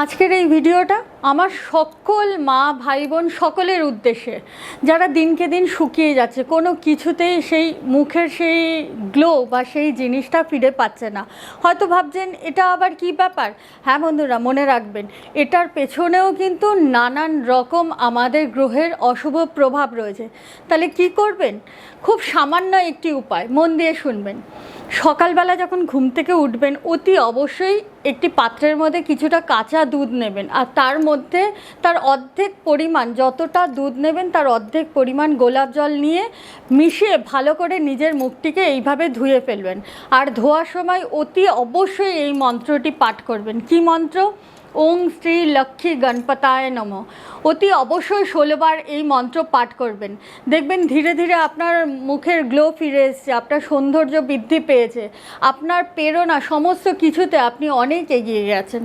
আজকের এই ভিডিওটা আমার সকল মা ভাই বোন সকলের উদ্দেশ্যে। যারা দিনকে দিন শুকিয়ে যাচ্ছে, কোনো কিছুতেই সেই মুখের সেই গ্লো বা সেই জিনিসটা ফিরে পাচ্ছে না। হয়তো ভাবছেন, এটা আবার কি ব্যাপার? হ্যাঁ বন্ধুরা, মনে রাখবেন, এটার পেছনেও কিন্তু নানান রকম আমাদের গ্রহের অশুভ প্রভাব রয়েছে। তাহলে কি করবেন? খুব সামান্য একটি উপায়, মন দিয়ে শুনবেন। সকালবেলা যখন ঘুম থেকে উঠবেন, অতি অবশ্যই একটি পাত্রের মধ্যে কিছুটা কাঁচা দুধ নেবেন। আর তার মধ্যে তার অর্ধেক পরিমাণ, যতটা দুধ নেবেন, তার অর্ধেক পরিমাণ গোলাপ জল নিয়ে মিশিয়ে ভালো করে নিজের মুখটিকে এইভাবে ধুয়ে ফেলবেন। আর ধোয়ার সময় অতি অবশ্যই এই মন্ত্রটি পাঠ করবেন। কি মন্ত্র? ওং শ্রী লক্ষ্মী গণপতায় নম। অতি অবশ্যই ষোলোবার এই মন্ত্র পাঠ করবেন। দেখবেন ধীরে ধীরে আপনার মুখের গ্লো ফিরে এসছে, আপনার সৌন্দর্য বৃদ্ধি পেয়েছে, আপনার প্রেরণা, সমস্ত কিছুতে আপনি অনেক এগিয়ে গেছেন।